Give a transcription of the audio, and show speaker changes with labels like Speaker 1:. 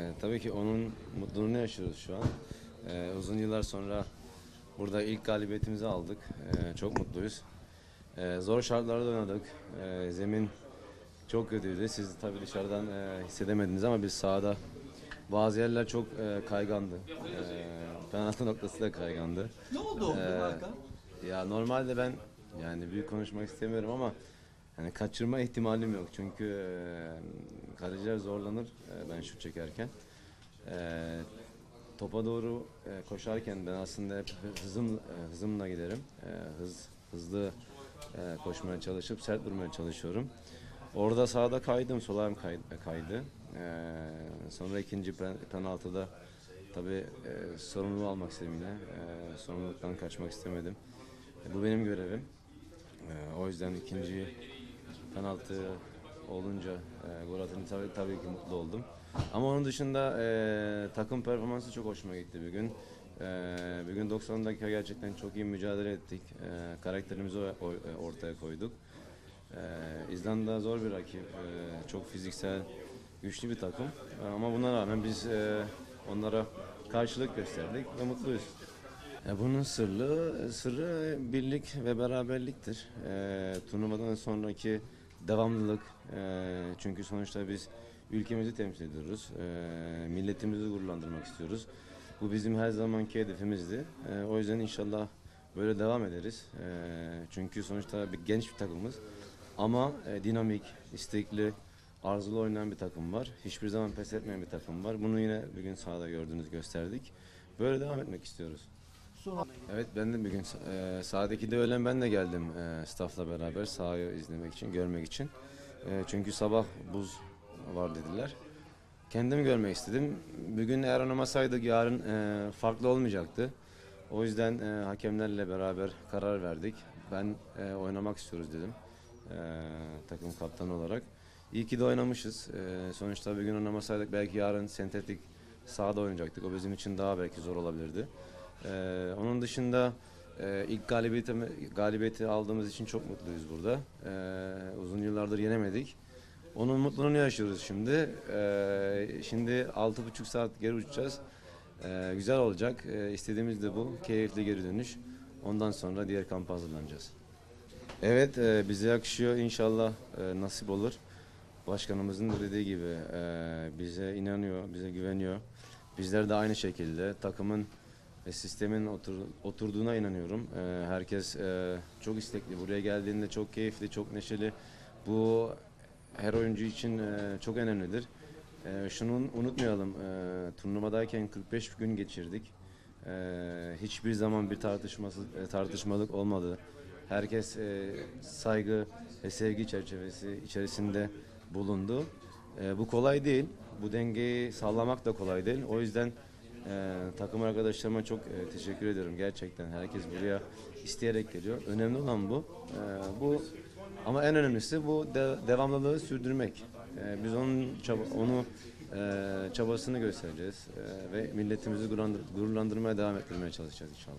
Speaker 1: Ee, tabii ki onun mutluluğunu yaşıyoruz şu an. Ee, uzun yıllar sonra burada ilk galibiyetimizi aldık. Ee, çok mutluyuz. Ee, zor şartlarda oynadık. Ee, zemin çok kötüydü. Siz tabii dışarıdan e, hissedemediniz ama biz sahada bazı yerler çok e, kaygandı. Ee, penaltı noktası da kaygandı.
Speaker 2: Ne oldu Hakan?
Speaker 1: Ya normalde ben yani büyük konuşmak istemiyorum ama hani kaçırma ihtimalim yok. Çünkü e, kaleciler zorlanır e, ben şut çekerken. E, topa doğru e, koşarken ben aslında hep hızım e, hızımla giderim. E, hız hızlı e, koşmaya çalışıp sert durmaya çalışıyorum. Orada sağda kaydım, sol kay- kaydı. E, sonra ikinci pen- penaltıda tabii e, sorumluluğu almak istedim yine. E, sorumluluktan kaçmak istemedim. E, bu benim görevim. E, o yüzden ikinci penaltı olunca e, gol atınca tabii, tabii ki mutlu oldum. Ama onun dışında e, takım performansı çok hoşuma gitti bugün. E, bugün 90 dakika gerçekten çok iyi mücadele ettik. E, karakterimizi o- ortaya koyduk. E, İzlanda zor bir rakip. E, çok fiziksel, güçlü bir takım. E, ama buna rağmen biz e, onlara karşılık gösterdik ve mutluyuz. Ya bunun sırrı, sırrı birlik ve beraberliktir. E, turnuvadan sonraki devamlılık. E, çünkü sonuçta biz ülkemizi temsil ediyoruz. E, milletimizi gururlandırmak istiyoruz. Bu bizim her zamanki hedefimizdi. E, o yüzden inşallah böyle devam ederiz. E, çünkü sonuçta bir genç bir takımız. Ama e, dinamik, istekli, arzulu oynayan bir takım var. Hiçbir zaman pes etmeyen bir takım var. Bunu yine bugün sahada gördüğünüz gösterdik. Böyle devam etmek istiyoruz. Evet ben de bugün e, sahadaki de öğlen ben de geldim e, staffla beraber sahayı izlemek için, görmek için. E, çünkü sabah buz var dediler. Kendim görmek istedim. Bugün eğer oynamasaydık yarın e, farklı olmayacaktı. O yüzden e, hakemlerle beraber karar verdik. Ben e, oynamak istiyoruz dedim. E, takım kaptanı olarak. İyi ki de oynamışız. E, sonuçta bugün oynamasaydık belki yarın sentetik sahada oynayacaktık. O bizim için daha belki zor olabilirdi. Ee, onun dışında e, ilk galibiyeti, galibiyeti aldığımız için çok mutluyuz burada. Ee, uzun yıllardır yenemedik. Onun mutluluğunu yaşıyoruz şimdi. Ee, şimdi 6,5 saat geri uçacağız. Ee, güzel olacak. Ee, istediğimiz de bu. Keyifli geri dönüş. Ondan sonra diğer kampa hazırlanacağız. Evet e, bize yakışıyor. İnşallah e, nasip olur. Başkanımızın da dediği gibi e, bize inanıyor, bize güveniyor. Bizler de aynı şekilde takımın ve sistemin otur, oturduğuna inanıyorum. Ee, herkes e, çok istekli. Buraya geldiğinde çok keyifli, çok neşeli. Bu her oyuncu için e, çok önemlidir. E, şunu unutmayalım. E, turnuvadayken 45 gün geçirdik. E, hiçbir zaman bir tartışması e, tartışmalık olmadı. Herkes e, saygı ve sevgi çerçevesi içerisinde bulundu. E, bu kolay değil. Bu dengeyi sağlamak da kolay değil. O yüzden ee, takım arkadaşlarıma çok e, teşekkür ediyorum gerçekten. Herkes buraya isteyerek geliyor. Önemli olan bu. Ee, bu ama en önemlisi bu de- devamlılığı sürdürmek. Ee, biz onun çaba, onu e, çabasını göstereceğiz Ee, ve milletimizi gururlandır- gururlandırmaya devam ettirmeye çalışacağız inşallah.